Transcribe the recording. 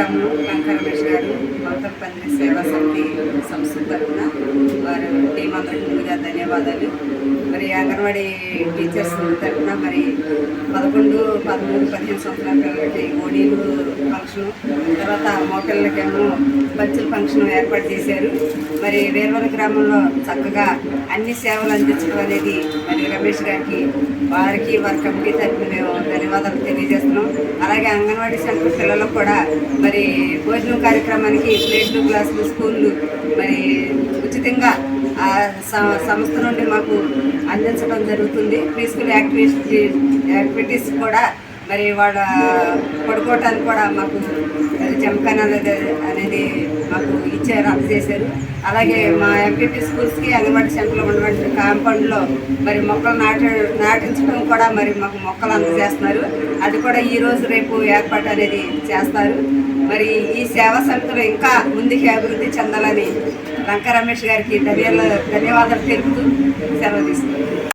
గ్రామం లంక రమేష్ గారు మమతల పందిరి సేవా సమితి సంస్థ తరఫున వారు టీం అందరికి ముందుగా ధన్యవాదాలు. మరి అంగన్వాడీ టీచర్స్ తరఫున మరి పదకొండు పదమూడు పదిహేను సంవత్సరాల పిల్లలకి ఓడీలు ఫంక్షన్ తర్వాత మోకళ్ళకేమో పంచుల ఫంక్షన్ ఏర్పాటు చేశారు. మరి వేర్వల గ్రామంలో చక్కగా అన్ని సేవలు అందించడం అనేది మరి రమేష్ గారికి వారికి వారి కమిటీ తరఫున మేము ధన్యవాదాలు తెలియజేస్తున్నాం. అలాగే అంగన్వాడీ సెంటర్ పిల్లలకు కూడా మరి భోజనం కార్యక్రమానికి ప్లేట్లు గ్లాసులు స్కూళ్ళు మరి ఉచితంగా ఆ సంస్థ నుండి మాకు అందించడం జరుగుతుంది. ప్రీ స్కూల్ యాక్టివిటీ యాక్టివిటీస్ కూడా మరి వాళ్ళ పడుకోవటానికి కూడా మాకు జమఖానా అనేది అనేది మాకు ఇచ్చారు అందజేశారు. అలాగే మా ఎంపీపీ స్కూల్స్కి అంగన్వాడీ సెంటర్లో ఉన్నటువంటి కాంపౌండ్లో మరి మొక్కలు నాట నాటించడం కూడా మరి మాకు మొక్కలు అందజేస్తున్నారు. అది కూడా ఈ రోజు రేపు ఏర్పాటు అనేది చేస్తారు. మరి ఈ సేవా సంస్థలు ఇంకా ముందుకు అభివృద్ధి చెందాలని లంక రమేష్ గారికి ధన్యవాదాలు ధన్యవాదాలు తెలుపుతూ సెలవు తీసుకుంటారు